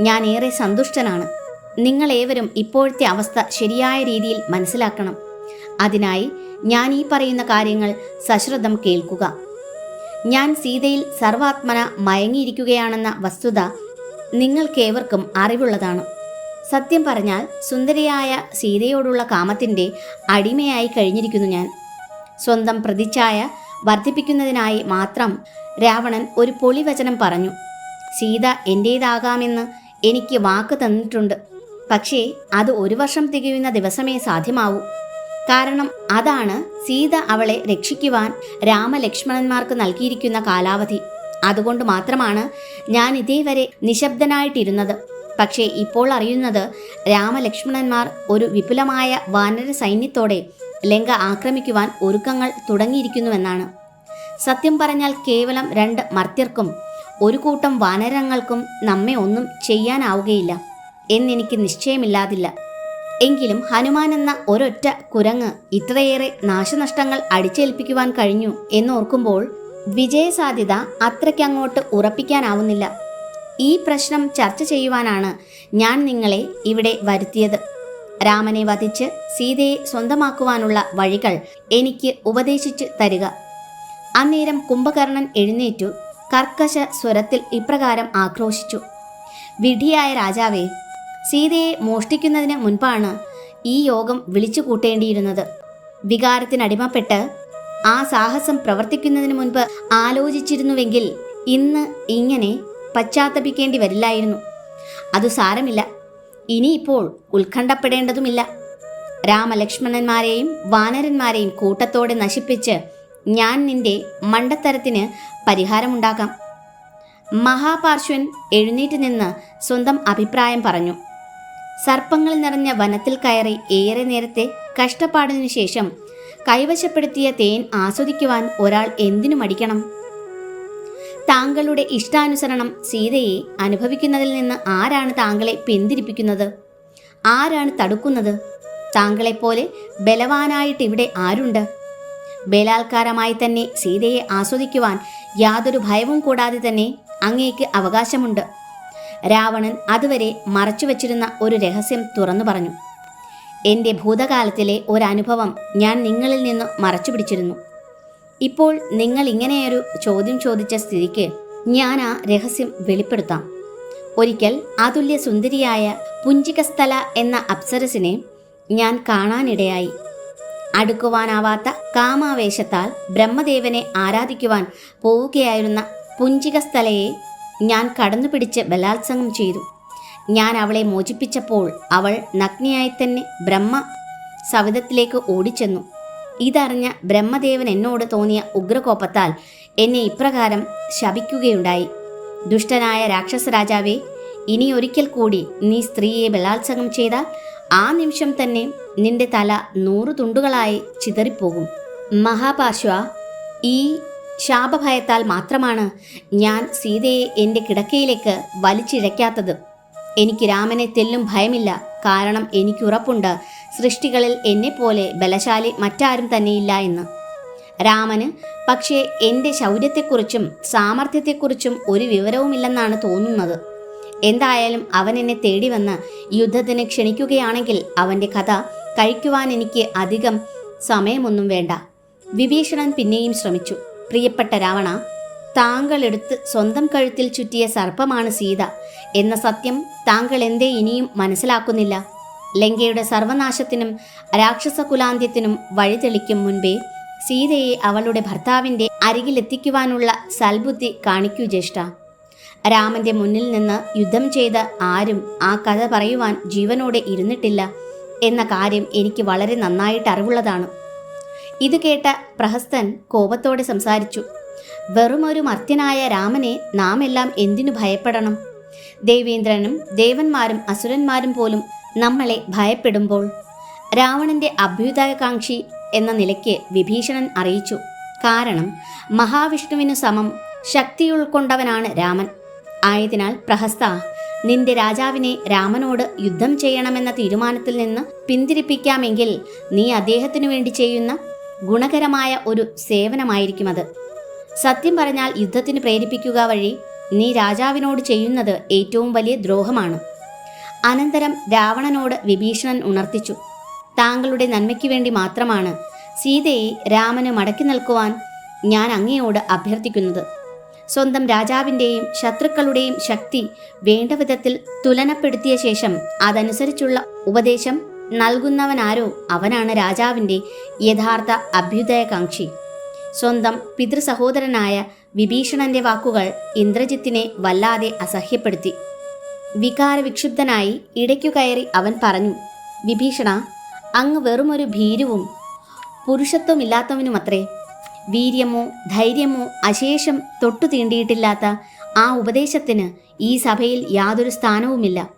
ഞാൻ ഏറെ സന്തുഷ്ടനാണ്. നിങ്ങളേവരും ഇപ്പോഴത്തെ അവസ്ഥ ശരിയായ രീതിയിൽ മനസ്സിലാക്കണം. അതിനായി ഞാൻ ഈ പറയുന്ന കാര്യങ്ങൾ സശ്രദ്ധം കേൾക്കുക. ഞാൻ സീതയിൽ സർവാത്മന മയങ്ങിയിരിക്കുകയാണെന്ന വസ്തുത നിങ്ങൾക്കേവർക്കും അറിവുള്ളതാണ്. സത്യം പറഞ്ഞാൽ സുന്ദരിയായ സീതയോടുള്ള കാമത്തിന്റെ അടിമയായി കഴിഞ്ഞിരിക്കുന്നു ഞാൻ. സ്വന്തം പ്രതിച്ഛായ വർദ്ധിപ്പിക്കുന്നതിനായി മാത്രം രാവണൻ ഒരു പൊളിവചനം പറഞ്ഞു. സീത എന്റേതാകാമെന്ന് എനിക്ക് വാക്ക് തന്നിട്ടുണ്ട്. പക്ഷേ അത് ഒരു വർഷം തികയുന്ന ദിവസമേ സാധ്യമാവൂ. കാരണം അതാണ് സീത അവളെ രക്ഷിക്കുവാൻ രാമലക്ഷ്മണന്മാർക്ക് നൽകിയിരിക്കുന്ന കാലാവധി. അതുകൊണ്ട് മാത്രമാണ് ഞാൻ ഇതേവരെ നിശബ്ദനായിട്ടിരുന്നത്. പക്ഷേ ഇപ്പോൾ അറിയുന്നത് രാമലക്ഷ്മണന്മാർ ഒരു വിപുലമായ വാനര സൈന്യത്തോടെ ലങ്ക ആക്രമിക്കുവാൻ ഒരുക്കങ്ങൾ തുടങ്ങിയിരിക്കുന്നുവെന്നാണ്. സത്യം പറഞ്ഞാൽ കേവലം രണ്ട് മർത്യർക്കും ഒരു കൂട്ടം വാനരങ്ങൾക്കും നമ്മെ ഒന്നും ചെയ്യാനാവുകയില്ല. എന്നെനിക്ക് നിശ്ചയമില്ലാതില്ല. എങ്കിലും ഹനുമാൻ എന്ന ഒരൊറ്റ കുരങ്ങ് ഇത്രയേറെ നാശനഷ്ടങ്ങൾ അടിച്ചേൽപ്പിക്കുവാൻ കഴിഞ്ഞു എന്നോർക്കുമ്പോൾ വിജയസാധ്യത അത്രയ്ക്കങ്ങോട്ട് ഉറപ്പിക്കാനാവുന്നില്ല. ഈ പ്രശ്നം ചർച്ച ചെയ്യുവാനാണ് ഞാൻ നിങ്ങളെ ഇവിടെ വരുത്തിയത്. രാമനെ വധിച്ച് സീതയെ സ്വന്തമാക്കുവാനുള്ള വഴികൾ എനിക്ക് ഉപദേശിച്ച് തരിക. അന്നേരം കുംഭകർണൻ എഴുന്നേറ്റു. കർക്കശ സ്വരത്തിൽ ഇപ്രകാരം ആക്രോശിച്ചു. വിധിയായ രാജാവേ സീതയെ മോഷ്ടിക്കുന്നതിന് മുൻപാണ് ഈ യോഗം വിളിച്ചു കൂട്ടേണ്ടിയിരുന്നത് വികാരത്തിനടിമപ്പെട്ട് ആ സാഹസം പ്രവർത്തിക്കുന്നതിന് മുൻപ് ആലോചിച്ചിരുന്നുവെങ്കിൽ ഇന്ന് ഇങ്ങനെ പശ്ചാത്തപിക്കേണ്ടി വരില്ലായിരുന്നു. അത് സാരമില്ല. ഇനിയിപ്പോൾ ഉത്കണ്ഠപ്പെടേണ്ടതുമില്ല. രാമലക്ഷ്മണന്മാരെയും വാനരന്മാരെയും കൂട്ടത്തോടെ നശിപ്പിച്ച് ഞാൻ നിന്റെ മണ്ടത്തരത്തിന് പരിഹാരമുണ്ടാക്കാം. മഹാപാർശ്വൻ എഴുന്നേറ്റ് നിന്ന് സ്വന്തം അഭിപ്രായം പറഞ്ഞു. സർപ്പങ്ങൾ നിറഞ്ഞ വനത്തിൽ കയറി ഏറെ നേരത്തെ കഷ്ടപ്പാടിനു ശേഷം കൈവശപ്പെടുത്തിയ തേൻ ആസ്വദിക്കുവാൻ ഒരാൾ എന്തിനു മടിക്കണം? താങ്കളുടെ ഇഷ്ടാനുസരണം സീതയെ അനുഭവിക്കുന്നതിൽ നിന്ന് ആരാണ് താങ്കളെ പിന്തിരിപ്പിക്കുന്നത്? ആരാണ് തടുക്കുന്നത്? താങ്കളെപ്പോലെ ബലവാനായിട്ട് ഇവിടെ ആരുണ്ട്? ബലാത്കാരമായി തന്നെ സീതയെ ആസ്വദിക്കുവാൻ യാതൊരു ഭയവും കൂടാതെ തന്നെ അങ്ങേക്ക് അവകാശമുണ്ട്. രാവണൻ അതുവരെ മറച്ചുവെച്ചിരുന്ന ഒരു രഹസ്യം തുറന്നു പറഞ്ഞു. എന്റെ ഭൂതകാലത്തിലെ ഒരനുഭവം ഞാൻ നിങ്ങളിൽ നിന്ന് മറച്ചു പിടിച്ചിരുന്നു ഇപ്പോൾ നിങ്ങൾ ഇങ്ങനെയൊരു ചോദ്യം ചോദിച്ച സ്ഥിതിക്ക് ഞാൻ ആ രഹസ്യം വെളിപ്പെടുത്താം. ഒരിക്കൽ അതുല്യ സുന്ദരിയായ പുഞ്ചികസ്ഥല എന്ന അപ്സരസിനെ ഞാൻ കാണാനിടയായി. അടുക്കുവാനാവാത്ത കാമാവേശത്താൽ ബ്രഹ്മദേവനെ ആരാധിക്കുവാൻ പോവുകയായിരുന്ന പുഞ്ചികസ്ഥലയെ ഞാൻ കടന്നു പിടിച്ച് ബലാത്സംഗം ചെയ്തു. ഞാൻ അവളെ മോചിപ്പിച്ചപ്പോൾ അവൾ നഗ്നയായി തന്നെ ബ്രഹ്മ സവിധത്തിലേക്ക് ഓടിച്ചെന്നു. ഇതറിഞ്ഞ ബ്രഹ്മദേവൻ എന്നോട് തോന്നിയ ഉഗ്രകോപത്താൽ എന്നെ ഇപ്രകാരം ശപിക്കുകയുണ്ടായി. ദുഷ്ടനായ രാക്ഷസ രാജാവേ ഇനി ഒരിക്കൽ കൂടി നീ സ്ത്രീയെ ബലാത്സംഗം ചെയ്താൽ ആ നിമിഷം തന്നെ നിന്റെ തല നൂറു തുണ്ടുകളായി ചിതറിപ്പോകും. മഹാപാർശ്വ ഈ ശാപഭയത്താൽ മാത്രമാണ് ഞാൻ സീതയെ എന്റെ കിടക്കയിലേക്ക് വലിച്ചിഴയ്ക്കാത്തത് എനിക്ക് രാമനെ തെല്ലും ഭയമില്ല. കാരണം എനിക്കുറപ്പുണ്ട് സൃഷ്ടികളിൽ എന്നെപ്പോലെ ബലശാലി മറ്റാരും തന്നെയില്ല എന്ന്. രാമന് പക്ഷേ എന്റെ ശൗര്യത്തെക്കുറിച്ചും സാമർഥ്യത്തെക്കുറിച്ചും ഒരു വിവരവുമില്ലെന്നാണ് തോന്നുന്നത്. എന്തായാലും അവൻ എന്നെ തേടി വന്ന് യുദ്ധത്തിന് ക്ഷണിക്കുകയാണെങ്കിൽ അവന്റെ കഥ കഴിക്കുവാൻ എനിക്ക് അധികം സമയമൊന്നും വേണ്ട. വിഭീഷണൻ പിന്നെയും ശ്രമിച്ചു. പ്രിയപ്പെട്ട രാവണ താങ്കൾ എടുത്ത് സ്വന്തം കഴുത്തിൽ ചുറ്റിയ സർപ്പമാണ് സീത എന്ന സത്യം താങ്കൾ എന്തേ ഇനിയും മനസ്സിലാക്കുന്നില്ല. ലങ്കയുടെ സർവനാശത്തിനും രാക്ഷസ കുലാന്ത്യത്തിനും വഴിതെളിക്കും മുൻപേ സീതയെ അവളുടെ ഭർത്താവിന്റെ അരികിലെത്തിക്കുവാനുള്ള സൽബുദ്ധി കാണിക്കൂ ജ്യേഷ്ഠ. രാമന്റെ മുന്നിൽ നിന്ന് യുദ്ധം ചെയ്ത ആരും ആ കഥ പറയുവാൻ ജീവനോടെ ഇരുന്നിട്ടില്ല എന്ന കാര്യം എനിക്ക് വളരെ നന്നായിട്ട് അറിവുള്ളതാണ്. ഇത് കേട്ട പ്രഹസ്തൻ കോപത്തോടെ സംസാരിച്ചു. വെറുമൊരു മർത്യനായ രാമനെ നാം എല്ലാം എന്തിനു ഭയപ്പെടണം? ദേവേന്ദ്രനും ദേവന്മാരും അസുരന്മാരും പോലും നമ്മളെ ഭയപ്പെടുമ്പോൾ രാവണന്റെ അഭ്യുദയകാംക്ഷി എന്ന നിലയ്ക്ക് വിഭീഷണൻ അറിയിച്ചു. കാരണം മഹാവിഷ്ണുവിനു സമം ശക്തി ഉൾക്കൊണ്ടവനാണ് രാമൻ. ആയതിനാൽ പ്രഹസ്ത നിന്റെ രാജാവിനെ രാമനോട് യുദ്ധം ചെയ്യണമെന്ന തീരുമാനത്തിൽ നിന്ന് പിന്തിരിപ്പിക്കാമെങ്കിൽ നീ അദ്ദേഹത്തിനു വേണ്ടി ചെയ്യുന്ന ഗുണകരമായ ഒരു സേവനമായിരിക്കും അത്. സത്യം പറഞ്ഞാൽ യുദ്ധത്തിന് പ്രേരിപ്പിക്കുക വഴി നീ രാജാവിനോട് ചെയ്യുന്നത് ഏറ്റവും വലിയ ദ്രോഹമാണ്. അനന്തരം രാവണനോട് വിഭീഷണൻ ഉണർത്തിച്ചു. താങ്കളുടെ നന്മയ്ക്ക് വേണ്ടി മാത്രമാണ് സീതയെ രാമന് മടക്കി നിൽക്കുവാൻ ഞാൻ അങ്ങയോട് അഭ്യർത്ഥിക്കുന്നത്. സ്വന്തം രാജാവിന്റെയും ശത്രുക്കളുടെയും ശക്തി വേണ്ട വിധത്തിൽ തുലനപ്പെടുത്തിയ ശേഷം അതനുസരിച്ചുള്ള ഉപദേശം നൽകുന്നവനാരോ അവനാണ് രാജാവിന്റെ യഥാർത്ഥ അഭ്യുദയകാംക്ഷി. സ്വന്തം പിതൃസഹോദരനായ വിഭീഷണന്റെ വാക്കുകൾ ഇന്ദ്രജിത്തിനെ വല്ലാതെ അസഹ്യപ്പെടുത്തി. വികാരവിക്ഷുബ്ധനായി ഇടയ്ക്കു കയറി അവൻ പറഞ്ഞു വിഭീഷണ അങ്ങ് വെറുമൊരു ഭീരുവും പുരുഷത്വമില്ലാത്തവനുമത്രേ. വീര്യമോ ധൈര്യമോ അശേഷം തൊട്ടു തീണ്ടിയിട്ടില്ലാത്ത ആ ഉപദേശത്തിന് ഈ സഭയിൽ യാതൊരു സ്ഥാനവുമില്ല.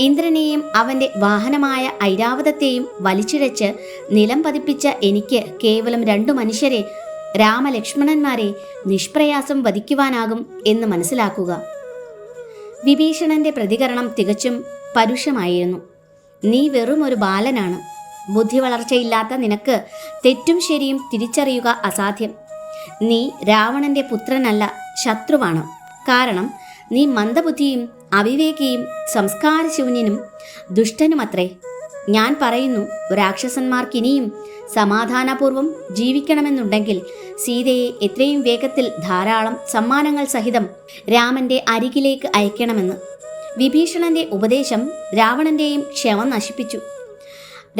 ഇന്ദ്രനെയും അവന്റെ വാഹനമായ ഐരാവതത്തെയും വലിച്ചിഴച്ച് നിലം പതിപ്പിച്ച എനിക്ക് കേവലം രണ്ടു മനുഷ്യരെ രാമലക്ഷ്മണന്മാരെ നിഷ്പ്രയാസം വധിക്കുവാനാകും എന്ന് മനസ്സിലാക്കുക. വിഭീഷണന്റെ പ്രതികരണം തികച്ചും പരുഷമായിരുന്നു. നീ വെറും ഒരു ബാലനാണ്. ബുദ്ധി വളർച്ചയില്ലാത്ത നിനക്ക് തെറ്റും ശരിയും തിരിച്ചറിയുക അസാധ്യം. നീ രാവണന്റെ പുത്രനല്ല ശത്രുവാണ്. കാരണം നീ മന്ദബുദ്ധിയും അവിവേകിയും സംസ്കാരശൂന്യനും ദുഷ്ടനുമത്രേ. ഞാൻ പറയുന്നു രാക്ഷസന്മാർക്കിനിയും സമാധാനപൂർവം ജീവിക്കണമെന്നുണ്ടെങ്കിൽ സീതയെ എത്രയും വേഗത്തിൽ ധാരാളം സമ്മാനങ്ങൾ സഹിതം രാമന്റെ അരികിലേക്ക് അയക്കണമെന്ന്. വിഭീഷണന്റെ ഉപദേശം രാവണന്റെയും ക്ഷമ നശിപ്പിച്ചു.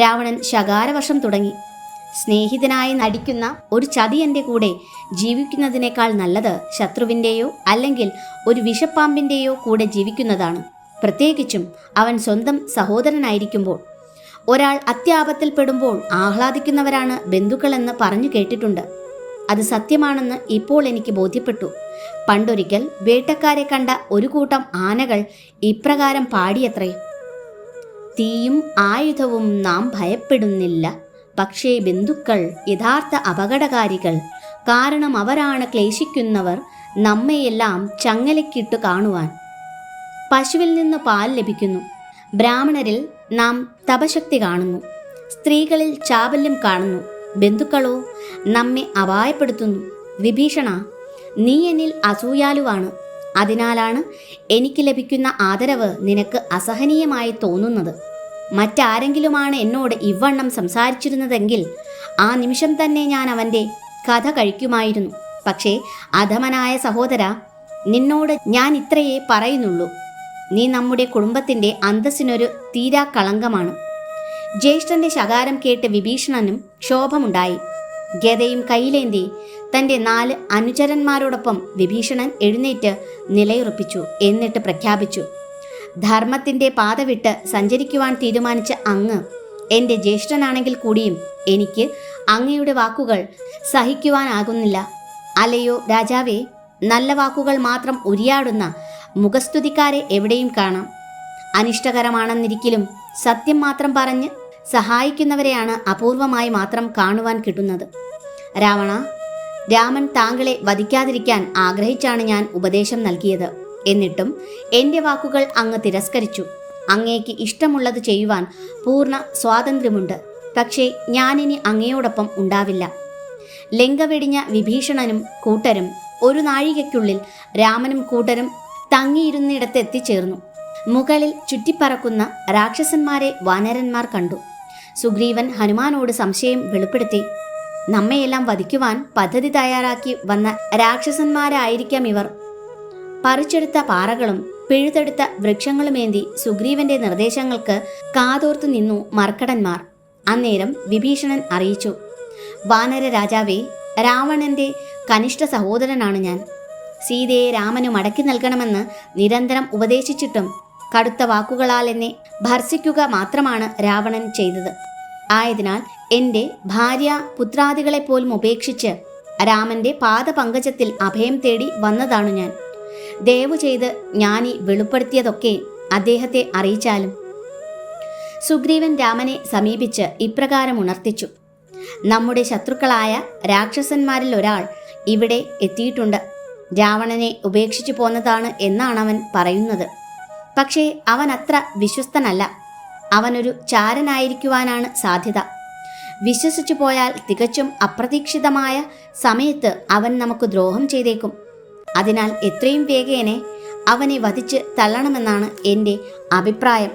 രാവണൻ ശകാരവർഷം തുടങ്ങി. സ്നേഹിതനായി നടിക്കുന്ന ഒരു ചതിയന്റെ കൂടെ ജീവിക്കുന്നതിനേക്കാൾ നല്ലത് ശത്രുവിന്റെയോ അല്ലെങ്കിൽ ഒരു വിഷപ്പാമ്പിന്റെയോ കൂടെ ജീവിക്കുന്നതാണ്. പ്രത്യേകിച്ചും അവൻ സ്വന്തം സഹോദരനായിരിക്കുമ്പോൾ. ഒരാൾ അത്യാപത്തിൽപ്പെടുമ്പോൾ ആഹ്ലാദിക്കുന്നവരാണ് ബന്ധുക്കളെന്ന് പറഞ്ഞു കേട്ടിട്ടുണ്ട്. അത് സത്യമാണെന്ന് ഇപ്പോൾ എനിക്ക് ബോധ്യപ്പെട്ടു. പണ്ടൊരിക്കൽ വേട്ടക്കാരെ കണ്ട ഒരു കൂട്ടം ആനകൾ ഇപ്രകാരം പാടിയത്രേ. തീയും ആയുധവും നാം ഭയപ്പെടുന്നില്ല. പക്ഷേ ബന്ധുക്കൾ യഥാർത്ഥ അപകടകാരികൾ കാരണം അവരാണ് ക്ലേശിക്കുന്നവർ നമ്മയെല്ലാം ചങ്ങലക്കിട്ട് കാണുവാൻ. പശുവിൽ നിന്ന് പാൽ ലഭിക്കുന്നു. ബ്രാഹ്മണരിൽ നാം തപശക്തി കാണുന്നു. സ്ത്രീകളിൽ ചാബല്യം കാണുന്നു. ബന്ധുക്കളോ നമ്മെ അപായപ്പെടുത്തുന്നു. വിഭീഷണ നീ എന്നിൽ അസൂയാലുവാണ്. അതിനാലാണ് എനിക്ക് ലഭിക്കുന്ന ആദരവ് നിനക്ക് അസഹനീയമായി തോന്നുന്നത്. മറ്റാരെങ്കിലുമാണ് എന്നോട് ഇവണ്ണം സംസാരിച്ചിരുന്നതെങ്കിൽ ആ നിമിഷം തന്നെ ഞാൻ അവന്റെ കഥ കഴിക്കുമായിരുന്നു. പക്ഷേ അധമനായ സഹോദര നിന്നോട് ഞാൻ ഇത്രയേ പറയുന്നുള്ളൂ. നീ നമ്മുടെ കുടുംബത്തിന്റെ അന്തസ്സിനൊരു തീരാ കളങ്കമാണ്. ജ്യേഷ്ഠന്റെ ശകാരം കേട്ട് വിഭീഷണനും ക്ഷോഭമുണ്ടായി. ഗതയും കയ്യിലേന്തി തന്റെ നാല് അനുചരന്മാരോടൊപ്പം വിഭീഷണൻ എഴുന്നേറ്റ് നിലയുറപ്പിച്ചു എന്നിട്ട് പ്രഖ്യാപിച്ചു ധർമ്മത്തിന്റെ പാത വിട്ട് സഞ്ചരിക്കുവാൻ തീരുമാനിച്ച അങ്ങ് എന്റെ ജ്യേഷ്ഠനാണെങ്കിൽ കൂടിയും എനിക്ക് അങ്ങയുടെ വാക്കുകൾ സഹിക്കുവാനാകുന്നില്ല. അലയോ രാജാവേ നല്ല വാക്കുകൾ മാത്രം ഉരിയാടുന്ന മുഖസ്തുതിക്കാരെ എവിടെയും കാണാം. അനിഷ്ടകരമാണെന്നിരിക്കലും സത്യം മാത്രം പറഞ്ഞ് സഹായിക്കുന്നവരെയാണ് അപൂർവമായി മാത്രം കാണുവാൻ കിട്ടുന്നത്. രാവണ രാമൻ താങ്കളെ വധിക്കാതിരിക്കാൻ ആഗ്രഹിച്ചാണ് ഞാൻ ഉപദേശം നൽകിയത്. എന്നിട്ടും എന്റെ വാക്കുകൾ അങ്ങ് തിരസ്കരിച്ചു. അങ്ങേക്ക് ഇഷ്ടമുള്ളത് ചെയ്യുവാൻ പൂർണ സ്വാതന്ത്ര്യമുണ്ട്. പക്ഷേ ഞാനിനി അങ്ങയോടൊപ്പം ഉണ്ടാവില്ല. ലങ്ക വെടിഞ്ഞ വിഭീഷണനും കൂട്ടരും ഒരു നാഴികയ്ക്കുള്ളിൽ രാമനും കൂട്ടരും തങ്ങിയിരുന്നിടത്ത് എത്തിച്ചേർന്നു മുകളിൽ ചുറ്റിപ്പറക്കുന്ന രാക്ഷസന്മാരെ വാനരന്മാർ കണ്ടു. സുഗ്രീവൻ ഹനുമാനോട് സംശയം വെളിപ്പെടുത്തി നമ്മയെല്ലാം വധിക്കുവാൻ പദ്ധതി തയ്യാറാക്കി വന്ന രാക്ഷസന്മാരായിരിക്കാം ഇവർ. പറിച്ചെടുത്ത പാറകളും പിഴുതെടുത്ത വൃക്ഷങ്ങളുമേന്തി സുഗ്രീവന്റെ നിർദ്ദേശങ്ങൾക്ക് കാതോർത്തു നിന്നു മർക്കടന്മാർ. അന്നേരം വിഭീഷണൻ അറിയിച്ചു വാനര രാജാവേ രാവണന്റെ കനിഷ്ഠ സഹോദരനാണ് ഞാൻ. സീതയെ രാമനു മടക്കി നൽകണമെന്ന് നിരന്തരം ഉപദേശിച്ചിട്ടും കടുത്ത വാക്കുകളാൽ എന്നെ ഭർസിക്കുക മാത്രമാണ് രാവണൻ ചെയ്തത്. ആയതിനാൽ എന്റെ ഭാര്യ പുത്രാദികളെപ്പോലും ഉപേക്ഷിച്ച് രാമന്റെ പാദപങ്കജത്തിൽ അഭയം തേടി വന്നതാണു ഞാൻ. ദയവു ചെയ്ത് ജ്ഞാനി വെളിപ്പെടുത്തിയതൊക്കെ അദ്ദേഹത്തെ അറിയിച്ചാലും. സുഗ്രീവൻ രാമനെ സമീപിച്ച് ഇപ്രകാരം ഉണർത്തിച്ചു. നമ്മുടെ ശത്രുക്കളായ രാക്ഷസന്മാരിൽ ഒരാൾ ഇവിടെ എത്തിയിട്ടുണ്ട്. രാവണനെ ഉപേക്ഷിച്ചു പോന്നതാണ് എന്നാണ് അവൻ പറയുന്നത്. പക്ഷേ അവൻ അത്ര വിശ്വസ്തനല്ല. അവനൊരു ചാരനായിരിക്കുവാനാണ് സാധ്യത. വിശ്വസിച്ചു പോയാൽ തികച്ചും അപ്രതീക്ഷിതമായ സമയത്ത് അവൻ നമുക്ക് ദ്രോഹം ചെയ്തേക്കും. അതിനാൽ എത്രയും വേഗേനെ അവനെ വധിച്ച് തള്ളണമെന്നാണ് എന്റെ അഭിപ്രായം.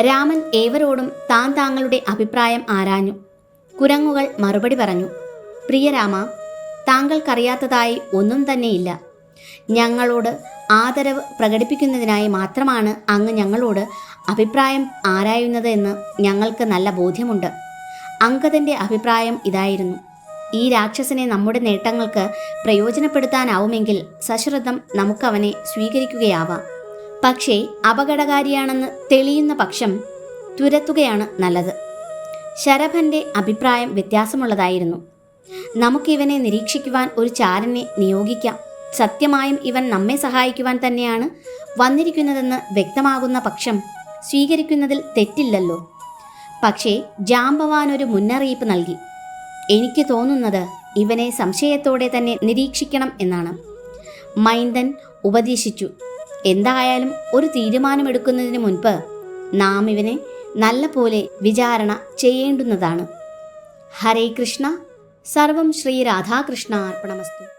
രാമൻ ഏവരോടും താൻ താങ്കളുടെ അഭിപ്രായം ആരാഞ്ഞു? കുരങ്ങുകൾ മറുപടി പറഞ്ഞു പ്രിയരാമ താങ്കൾക്കറിയാത്തതായി ഒന്നും തന്നെയില്ല. ഞങ്ങളോട് ആദരവ് പ്രകടിപ്പിക്കുന്നതിനായി മാത്രമാണ് അങ്ങ് ഞങ്ങളോട് അഭിപ്രായം ആരായുന്നത് എന്ന് ഞങ്ങൾക്ക് നല്ല ബോധ്യമുണ്ട്. അങ്കദന്റെ അഭിപ്രായം ഇതായിരുന്നു. ഈ രാക്ഷസനെ നമ്മുടെ നേട്ടങ്ങൾക്ക് പ്രയോജനപ്പെടുത്താനാവുമെങ്കിൽ സശ്രദ്ധം നമുക്കവനെ സ്വീകരിക്കുകയാവാം. പക്ഷേ അപകടകാരിയാണെന്ന് തെളിയുന്ന പക്ഷം തുരത്തുകയാണ് നല്ലത്. ശരഭന്റെ അഭിപ്രായം വ്യത്യാസമുള്ളതായിരുന്നു. നമുക്കിവനെ നിരീക്ഷിക്കുവാൻ ഒരു ചാരനെ നിയോഗിക്കാം. സത്യമായും ഇവൻ നമ്മെ സഹായിക്കുവാൻ തന്നെയാണ് വന്നിരിക്കുന്നതെന്ന് വ്യക്തമാകുന്ന പക്ഷം സ്വീകരിക്കുന്നതിൽ തെറ്റില്ലല്ലോ. പക്ഷേ ജാംബവാൻ ഒരു മുന്നറിയിപ്പ് നൽകി. എനിക്ക് തോന്നുന്നത് ഇവനെ സംശയത്തോടെ തന്നെ നിരീക്ഷിക്കണം എന്നാണ്. മൈന്ദൻ ഉപദേശിച്ചു. എന്തായാലും ഒരു തീരുമാനമെടുക്കുന്നതിന് മുൻപ് നാം ഇവനെ നല്ല പോലെ വിചാരണ ചെയ്യേണ്ടുന്നതാണ്. ഹരേ കൃഷ്ണ. സർവം ശ്രീ രാധാകൃഷ്ണ അർപ്പണമസ്തു.